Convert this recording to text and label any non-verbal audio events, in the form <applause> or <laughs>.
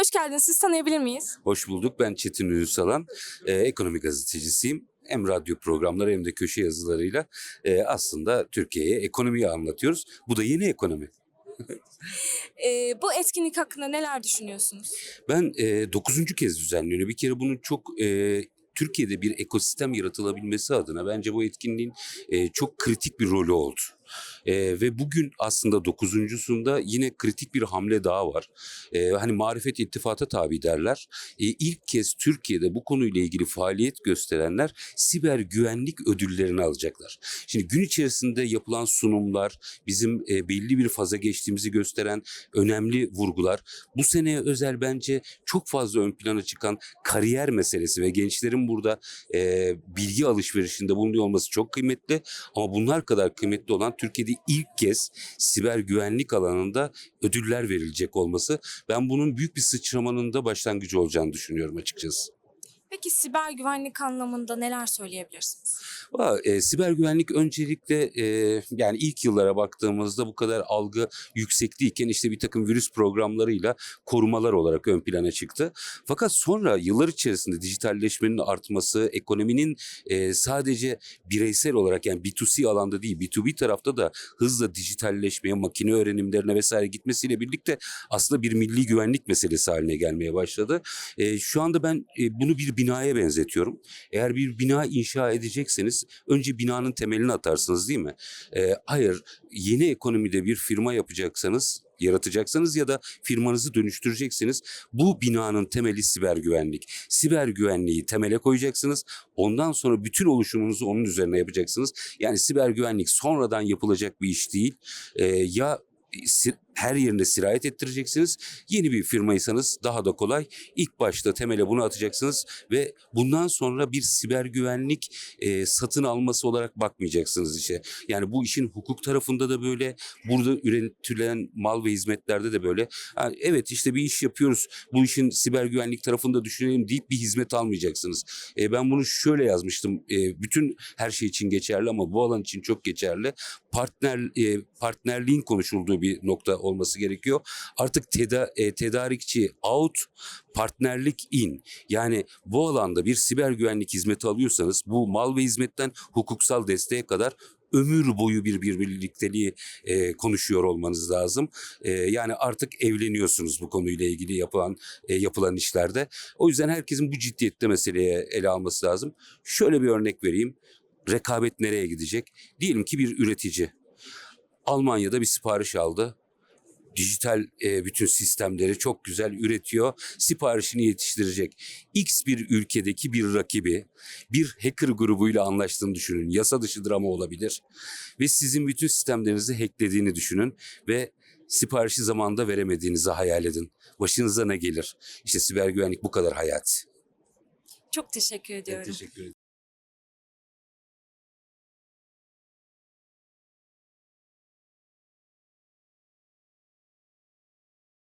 Hoş geldiniz. Siz tanıyabilir miyiz? Hoş bulduk. Ben Çetin Ünsalan. Ee, ekonomi gazetecisiyim. Hem radyo programları hem de köşe yazılarıyla e, aslında Türkiye'ye ekonomiyi anlatıyoruz. Bu da yeni ekonomi. <laughs> Ee, bu etkinlik hakkında neler düşünüyorsunuz? Ben e, dokuzuncu kez düzenliyorum. Bir kere bunun çok e, Türkiye'de bir ekosistem yaratılabilmesi adına bence bu etkinliğin e, çok kritik bir rolü oldu. E, ve bugün aslında dokuzuncusunda yine kritik bir hamle daha var. E, hani marifet ittifata tabi derler. E, ilk kez Türkiye'de bu konuyla ilgili faaliyet gösterenler siber güvenlik ödüllerini alacaklar. Şimdi gün içerisinde yapılan sunumlar, bizim e, belli bir faza geçtiğimizi gösteren önemli vurgular. Bu seneye özel bence çok fazla ön plana çıkan kariyer meselesi ve gençlerin burada e, bilgi alışverişinde bulunuyor olması çok kıymetli. Ama bunlar kadar kıymetli olan Türkiye'de ilk kez siber güvenlik alanında ödüller verilecek olması. Ben bunun büyük bir sıçramanın da başlangıcı olacağını düşünüyorum açıkçası. Peki siber güvenlik anlamında neler söyleyebilirsiniz? E, siber güvenlik öncelikle e, yani ilk yıllara baktığımızda bu kadar algı yüksek işte bir takım virüs programlarıyla korumalar olarak ön plana çıktı. Fakat sonra yıllar içerisinde dijitalleşmenin artması, ekonominin e, sadece bireysel olarak yani B2C alanda değil B2B tarafta da hızla dijitalleşmeye, makine öğrenimlerine vesaire gitmesiyle birlikte aslında bir milli güvenlik meselesi haline gelmeye başladı. E, şu anda ben e, bunu bir binaya benzetiyorum. Eğer bir bina inşa edecekseniz önce binanın temelini atarsınız değil mi? Ee, hayır, yeni ekonomide bir firma yapacaksanız yaratacaksanız ya da firmanızı dönüştüreceksiniz. Bu binanın temeli siber güvenlik. Siber güvenliği temele koyacaksınız. Ondan sonra bütün oluşumunuzu onun üzerine yapacaksınız. Yani siber güvenlik sonradan yapılacak bir iş değil. Ee, ya her yerine sirayet ettireceksiniz. Yeni bir firmaysanız daha da kolay. İlk başta temele bunu atacaksınız ve bundan sonra bir siber güvenlik e, satın alması olarak bakmayacaksınız işe. Yani bu işin hukuk tarafında da böyle, burada üretilen mal ve hizmetlerde de böyle. Ha, evet işte bir iş yapıyoruz, bu işin siber güvenlik tarafında düşünelim deyip bir hizmet almayacaksınız. E, ben bunu şöyle yazmıştım, e, bütün her şey için geçerli ama bu alan için çok geçerli. Partner e, partnerliğin konuşulduğu bir nokta olması gerekiyor. Artık teda, e, tedarikçi out, partnerlik in. Yani bu alanda bir siber güvenlik hizmeti alıyorsanız bu mal ve hizmetten hukuksal desteğe kadar ömür boyu bir bir birlikteliği e, konuşuyor olmanız lazım. E, yani artık evleniyorsunuz bu konuyla ilgili yapılan e, yapılan işlerde. O yüzden herkesin bu ciddiyette meseleye ele alması lazım. Şöyle bir örnek vereyim. Rekabet nereye gidecek? Diyelim ki bir üretici Almanya'da bir sipariş aldı. Dijital e, bütün sistemleri çok güzel üretiyor. Siparişini yetiştirecek. X bir ülkedeki bir rakibi, bir hacker grubuyla anlaştığını düşünün. Yasa dışıdır ama olabilir. Ve sizin bütün sistemlerinizi hacklediğini düşünün ve siparişi zamanında veremediğinizi hayal edin. Başınıza ne gelir? İşte siber güvenlik bu kadar hayati. Çok teşekkür ediyorum. Teşekkür ederim.